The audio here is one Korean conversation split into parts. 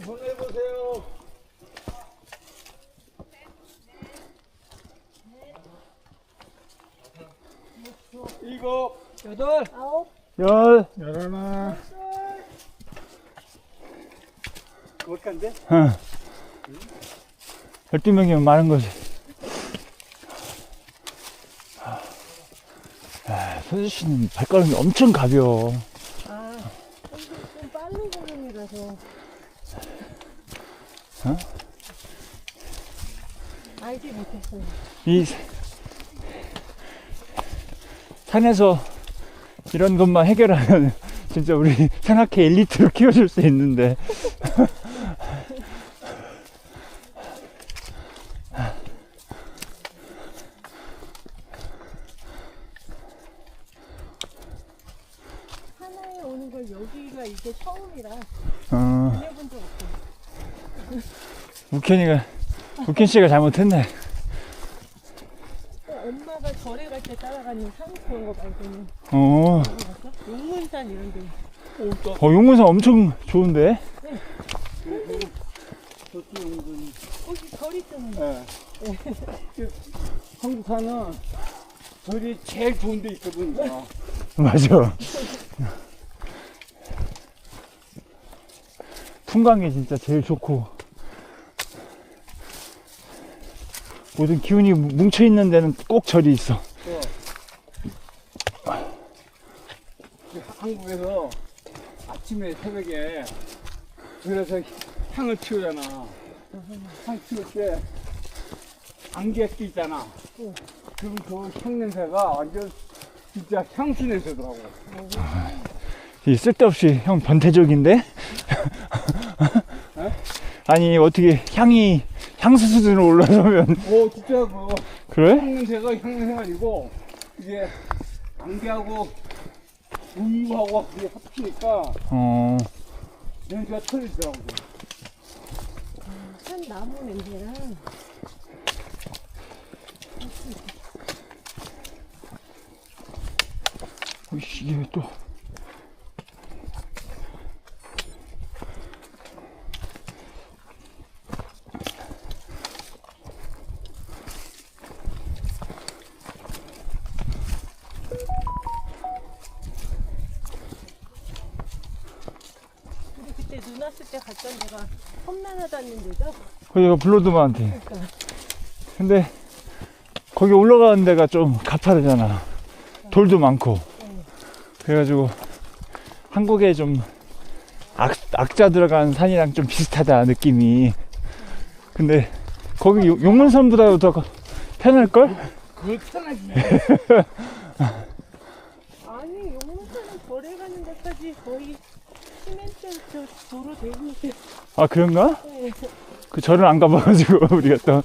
전화해보세요. 일곱, 여덟, 아홉, 열. 열하나. 그것간데? 응. 12명이면 많은 거지. 아, 선수 씨는 발걸음이 엄청 가벼워. 아, 좀 빠른 걸음이라서. 어? 알지 못했어요. 이 산에서 이런 것만 해결하면 진짜 우리 산악회 엘리트로 키워줄 수 있는데. 하나에 오는 걸 여기가 이게 처음이라 어, 해본 적 없어요. 우켄이가, 우켄 씨가 잘못했네. 어, 엄마가 절에 갈 때 따라가는 산 그런 거 말고는 어? 용문산 이런 데. 어 용문산 엄청 좋은데? 저쪽 용근. 거기 절 있잖아요. 예. 한국 사는 절이 제일 좋은 데 있거든요. 맞아. 풍광이 진짜 제일 좋고 모든 기운이 뭉쳐 있는 데는 꼭 절이 있어. 예. 한국에서 아침에 새벽에 그래서 향을 피우잖아. 향 피울 때 안개 끼잖아. 응. 그럼 그향 냄새가 완전 진짜 향수 냄새더라고. 이 쓸데없이 형 변태적인데? 아니 어떻게 향이 향수 수준으로 올라서면 오 진짜 그 그래? 향 냄새가 향 냄새가 아니고 이게 안개하고 우유하고 그게 합치니까 어 냄새가 틀리더라고. 산 나무 냄새랑 이씨, 이게 또 우리 그때 눈 갔던 데가 험난하다는 데죠? 거기가 블로드마운틴. 그러니까 근데 거기 올라가는 데가 좀 가파르잖아. 돌도 많고. 그래가지고 한국에 좀 악, 악자 들어간 산이랑 좀 비슷하다 느낌이. 근데 거기 용- 용문산보다 더 편할걸? 그걸 편하지. 아니 용문산은 절에 가는 데까지 거의 저 도로 돼 있는데 아 그런가? 네. 그 절은 안 가봐가지고 우리가 또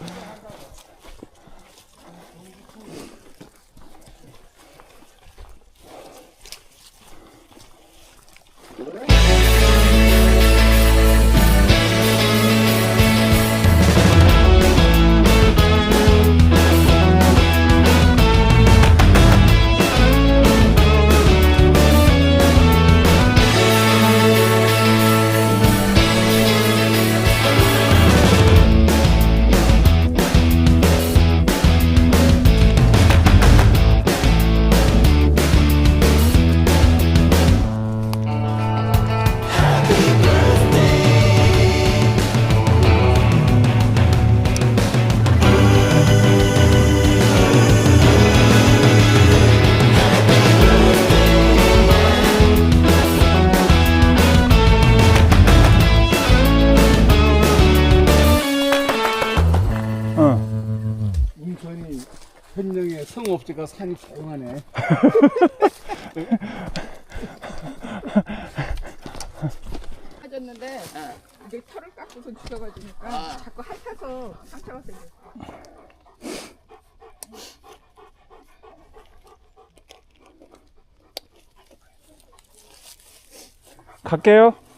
산이 조용하네. 빠졌는데 이게 털을 깎고서 죽여가지니까 자꾸 핥아서 상처가 생겨. 갈게요.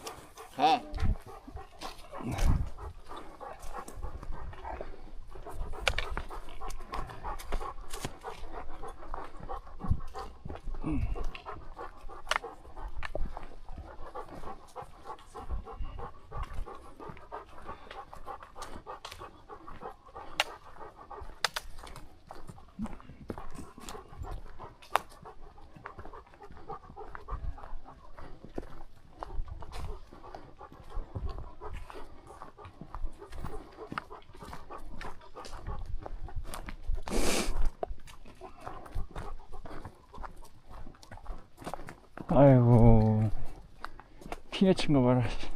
아이고 피해친 거 봐라 씨.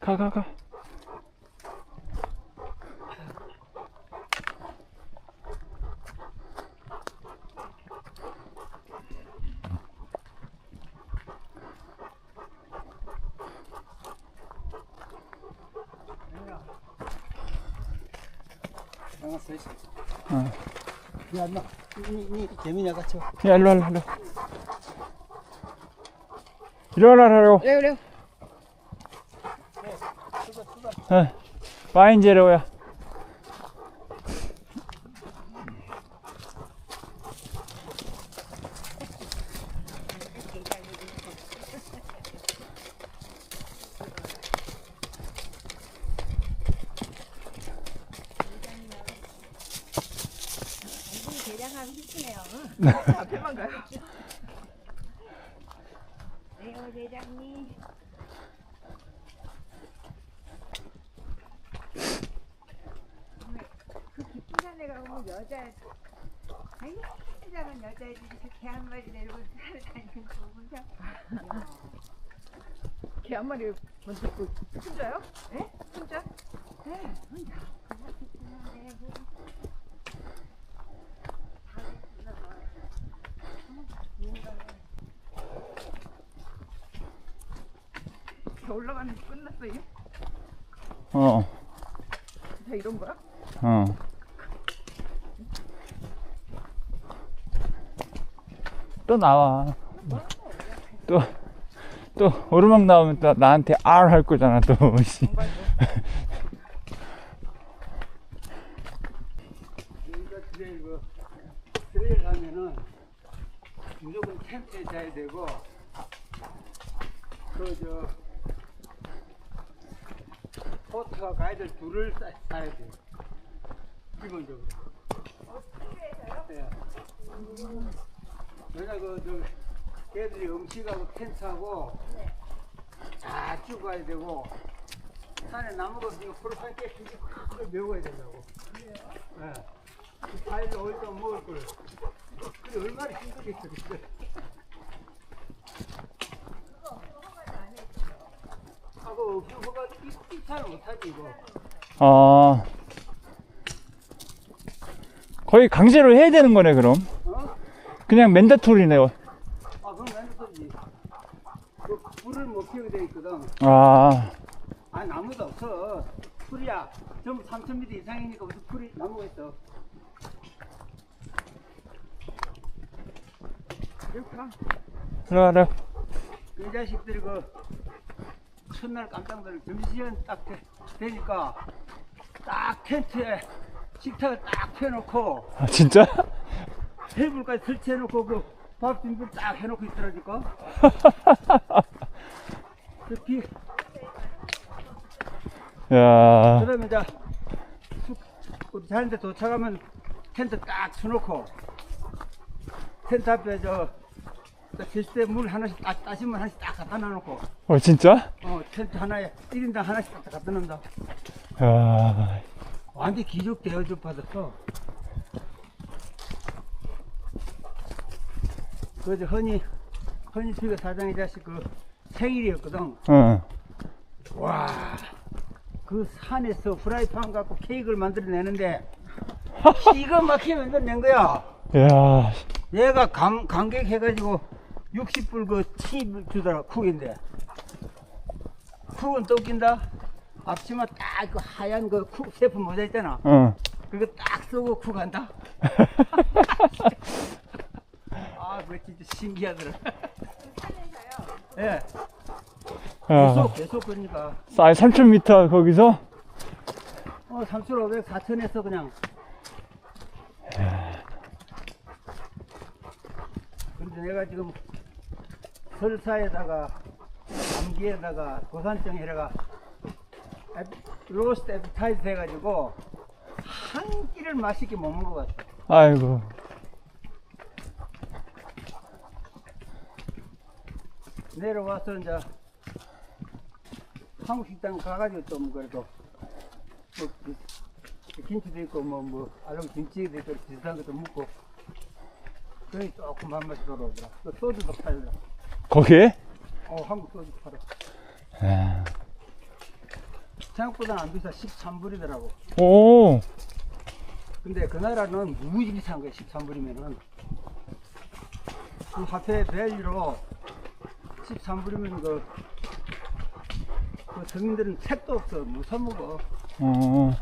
가 가, 가. 야 인마 니, 니 재민이 같이 와. 야 일로 와 일로 와 일어나라고 그래 그래. 어, 와인제로야 대장하기 힘드네요. 앞에만 가요. 네요 대장님. 그 깊은 산에 가면 여자 아니 작은 여자애들이 개 한 마리 내리고 산을 다니는 거 보면서 개 한 마리 먼저 그 혼자요? 네? 혼자? 네 혼자 그냥 깊은 내고 개 올라가는 게 끝났어요? 어 다 이런 거야? 어. 또 나와. 또, 또, 오르막 나오면 또 나한테 R 할 거잖아, 또. 씨. 여기가 트레일 그 트레일 하면은 무조건 텐트에 자야 되고 그저 포트가 가이드 둘을 싸, 사야 돼 기본적으로 예. 왜냐 그저 걔들이 음식하고 텐트하고 다쭉 가야 되고 산에 나무가 있으니까 프로파일 깨끗이 확 메워야 된다고 예. 그 과일을 어디다 먹을 걸. 그게 얼마나 힘들겠어, 그게. 아, 그 없이 허가 입찰을 못하지, 이거. 아. 거의 강제로 해야 되는 거네, 그럼. 어? 그냥 맨다토리네. 아, 그럼 왜 소리지? 그 돼 있거든. 아, 아, 나무도 없어. 풀이야. 전부 3,000m 이상이니까 무슨 풀이, 나무가 있어. 가. 들어가라. 이 자식들이 그, 첫날 깜짝 놀라 점심시간 딱 되, 되니까, 딱 텐트에 식탁을 딱 펴놓고, 아, 진짜? 테이블까지 설치해놓고 그 밥 준비 딱 해놓고 있더라니까. 특히 야, 그러면 이제 숙- 우리 자는데 도착하면 텐트 딱 쳐놓고 텐트 앞에 저 제때 물 하나씩 딱 따시면 하나씩 딱 갖다 놔놓고 어, 진짜? 어 텐트 하나에 1인당 하나씩 딱 갖다 놓는다. 야, 완전 기적 대여줄 받았어. 그저 허니 허니 피가 사장의 자식 그 생일이었거든. 어. 와, 그 산에서 프라이팬 갖고 케이크를 만들어내는데 이거 막히게 만들어낸 거야. 야, 얘가 감, 감격 해가지고 60불 그칩 주더라, 쿡인데. 쿡은 또 낀다? 앞치마 딱 그 하얀 그쿡 세프 모자 있잖아. 어. 그거 딱 쓰고 쿡 한다? 아, 그거 진짜 신기하더라. 예, 야, 계속, 계속 그러니까. 쌀 3,000m 거기서? 어, 3,500, 4,000에서 그냥. 근데 내가 지금 설사에다가 감기에다가 고산증 해라가 로스트 에피타이즈 해가지고 한 끼를 맛있게 못 먹어봤어. 아이고. 내려와서 이제 한국 식당 가가지고 좀 그래도 뭐 기- 김치도 있고 뭐뭐 알람 김치도 있고 비슷한 것도 먹고 그게 조금 한 맛이 돌아오더라. 또 소주도 팔더라. 거기에? 어 한국 소주 팔아. 야. 생각보다 안 비싸 13불이더라고. 오, 근데 그 나라는 무지 비싼 거야 13불이면은 그 화폐 밸류로 13불이면 그, 그 서민들은 책도 없어 못 사먹어 어.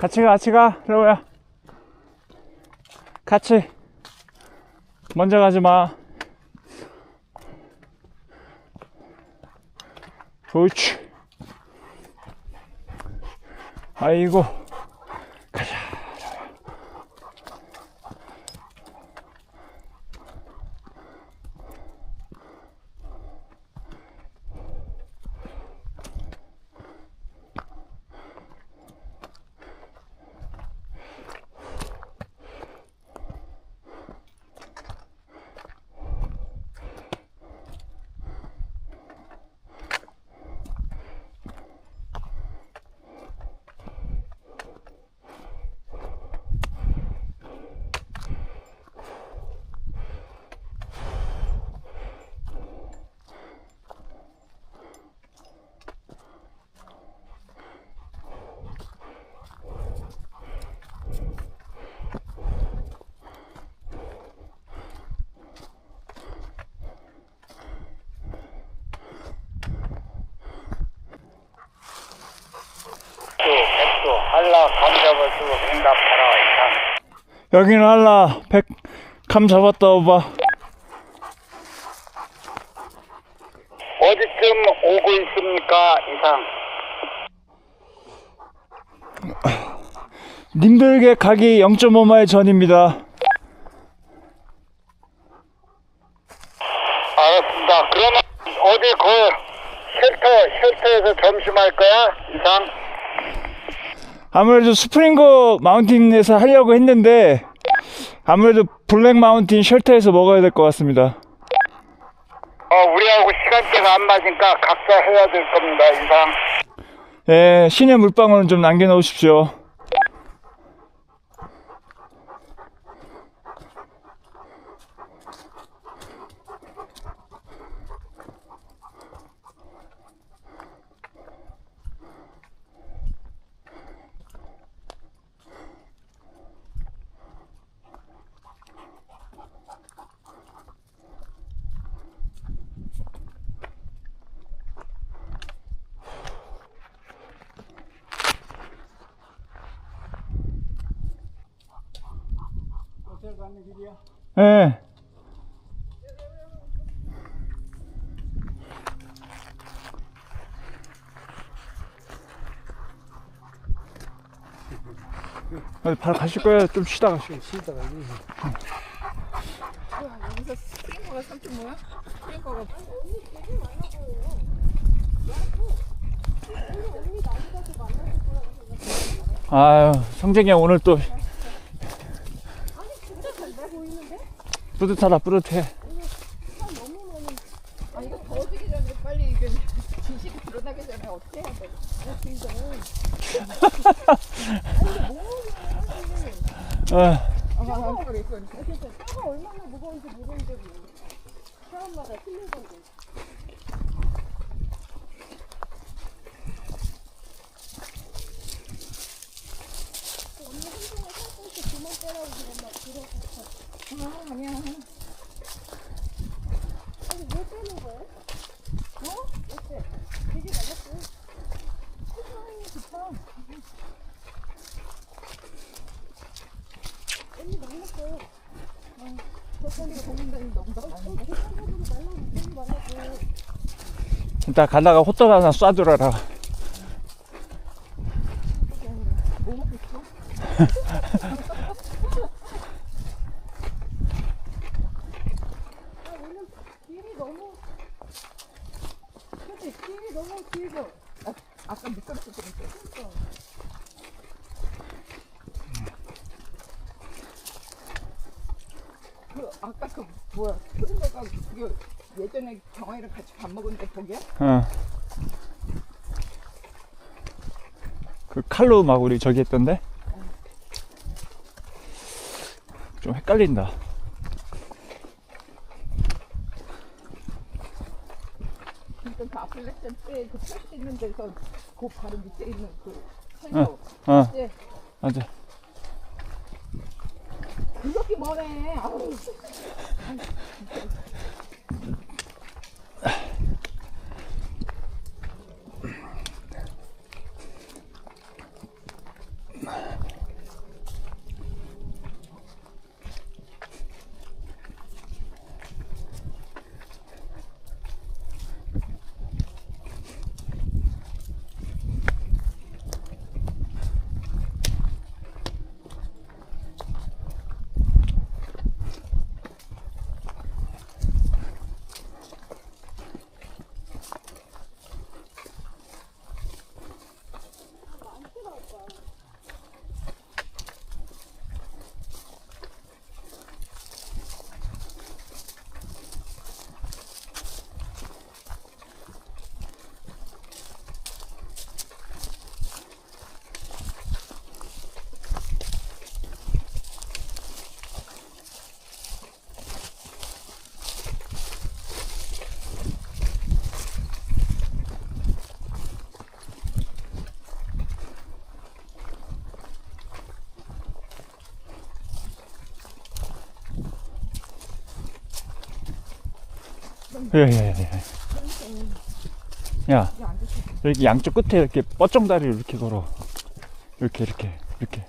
같이 가, 같이 가, 레오야. 같이. 먼저 가지 마. 옳지. 아이고. 가자. 한라 감잡을 쓰고 응답하라 이상 여기는 할라. 백, 감 잡았다, 오바. 어디쯤 오고 있습니까 이상 님들에게 가기 0.5마일 전입니다 그러면 어디 그 쉘터 쉘터에서 점심할 거야 이상 아무래도 스프링거 마운틴에서 하려고 했는데 아무래도 블랙 마운틴 쉘터에서 먹어야 될 것 같습니다. 어 우리하고 시간대가 안 맞으니까 각자 해야 될 겁니다 이상 예, 신의 물방울은 좀 남겨놓으십시오. 예. 어디 바로 가실 거예요? 좀 쉬다 쉬다가 뭐야, 여기서 스프링커가 삼촌 뭐야? 스프링커가 아유, 성재이 형 오늘 또. 뿌듯하다, 뿌듯해. 아 이거 더워지기 전에 빨리 이게 진실이 드러나기 전에 어떻게 해야 돼? 어, 아, 그래, 그래. 아, 아니야. 이따 가다가 호떡 하나 쏴주라라. 아까 미끄럽게 그랬어. 그 아까 그 뭐야 스프링커가 그게 예전에 경아이랑 같이 밥 먹었는데 거기야? 어. 그 칼로 막 우리 저기 했던데? 좀 헷갈린다. 그러니까 그 아플렉션 때그 있는 데서 그 바로 밑에 있는 그 어, 어, 네. 맞아. 그렇게 아우 예, 예, 예. 야, 여기 양쪽 끝에 이렇게 뻗정 다리를 이렇게 걸어. 이렇게, 이렇게, 이렇게.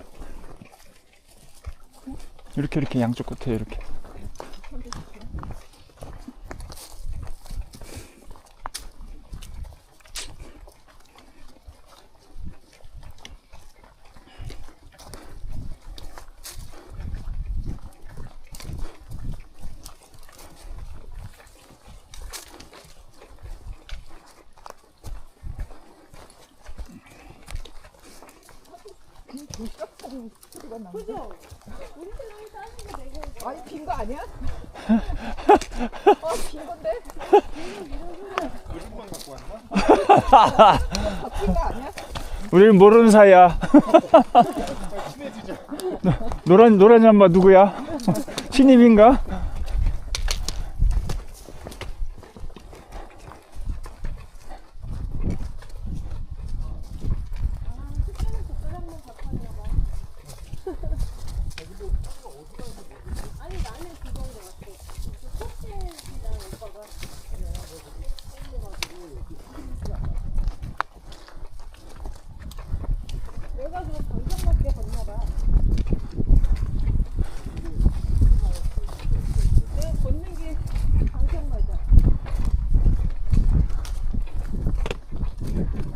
이렇게, 이렇게 양쪽 끝에 이렇게. 아니 빈 거 아니야? 어, 빈 건데? 빈거 아니야? 우리는 모르는 사이야. 노란, 노란 양마 누구야? 신입인가?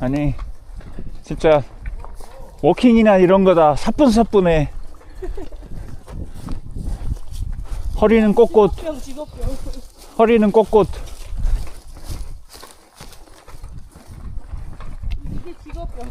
아니 진짜 워킹이나 이런 거다 사뿐사뿐해. 허리는 꼿꼿. 허리는 꼿꼿 이게 직업병.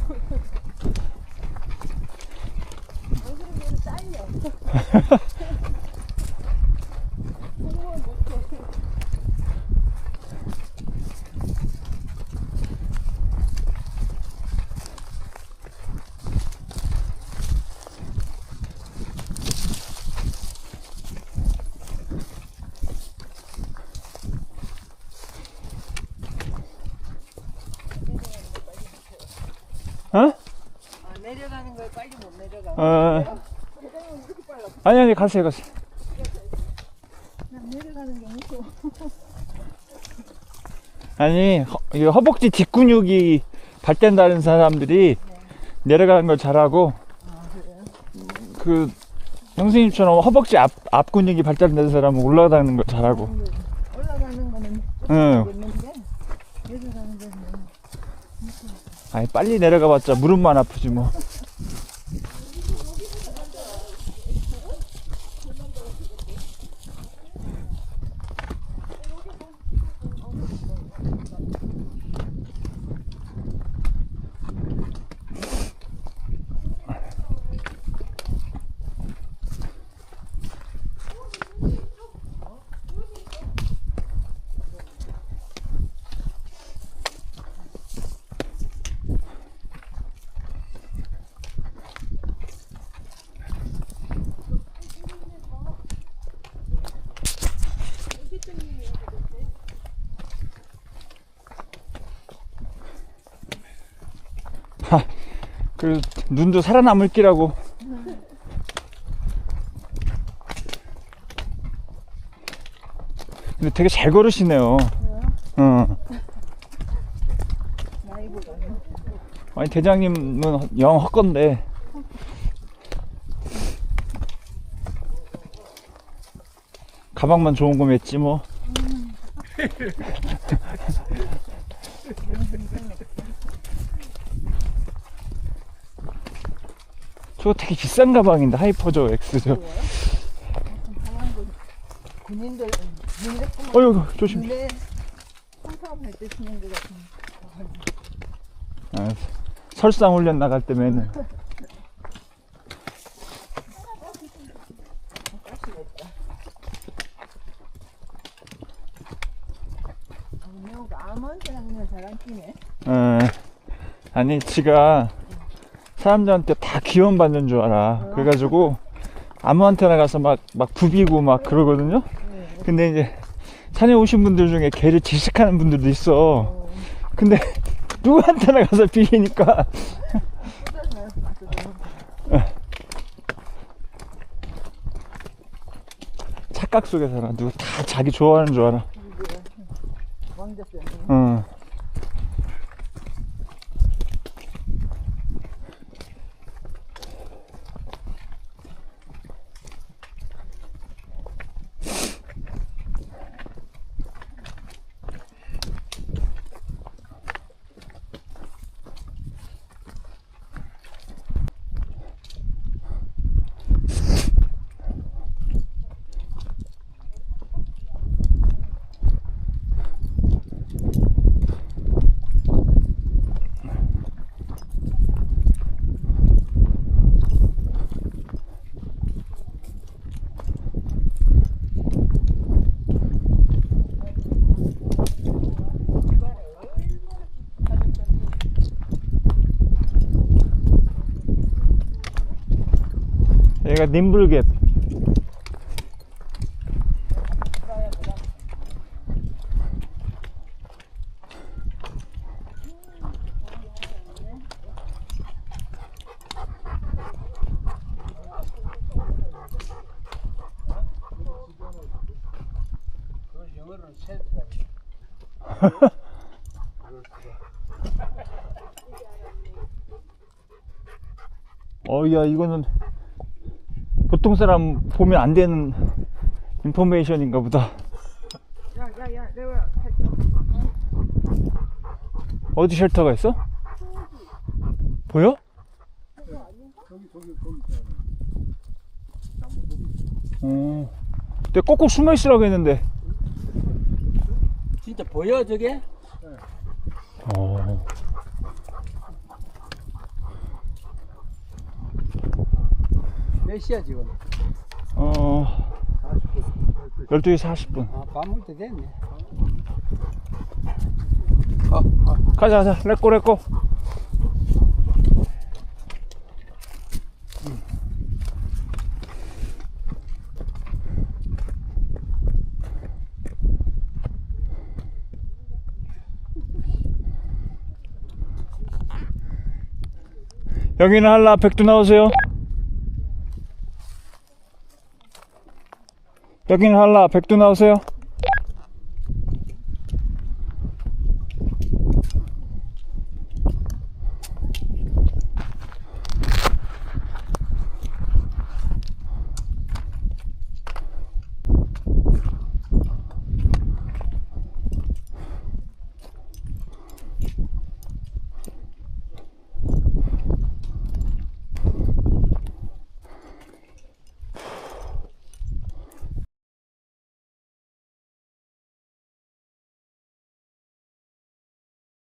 어? 아, 내려가는 걸 빨리 못 내려가. 어 아니 아니 가세요 가세요. 내려가는 게 무서워. 아니 허, 이 허벅지 뒷근육이 발달다는 사람들이 내려가는 걸 잘하고 그 형수님처럼 허벅지 앞, 앞 근육이 발달된 사람은 올라가는 걸 잘하고. 올라가는 거는 응. 모르겠는데 내려가는 거는 아니 빨리 내려가봤자 무릎만 아프지 뭐 그 눈도 살아남을 끼라고. 근데 되게 잘 걸으시네요. 어. 아니 대장님은 영 헛건데. 가방만 좋은 거 맸지 뭐 저거 되게 비싼 가방인데 하이퍼저 X죠. 군인들 군대뿐만 어휴 조심. 군대 상사업할 때 쓰는 거 같은. 아, 설상 훈련 나갈 그냥 잘안 끼네. 어, 아니 지가 사람들한테 다 기원받는 줄 알아. 그래가지고 아무한테나 가서 막, 막 부비고 막 그러거든요. 근데 이제 산에 오신 분들 중에 개를 질식하는 분들도 있어. 근데 누구한테나 가서 비리니까. 착각 속에 살아 누구 다 자기 좋아하는 줄 알아. 왕 자병. 어. 영어로는 셀프라고. 어야 이거는 보통 사람 보면 안 되는 인포메이션인가 보다 야 야 야 내가 할게. 어디 쉘터가 있어? 보여? 저기 저기 있잖아. 어. 내가 꼭꼭 숨어 있으라고 했는데. 진짜 보여 저게? 어. 몇 시야 지금? 어. 12시 40분. 아, 밥 먹을 때 됐네. 가자, 가자. 렛고, 렛고. 여기는 한라 백두 나오세요. 여기는 한라 백두 나오세요.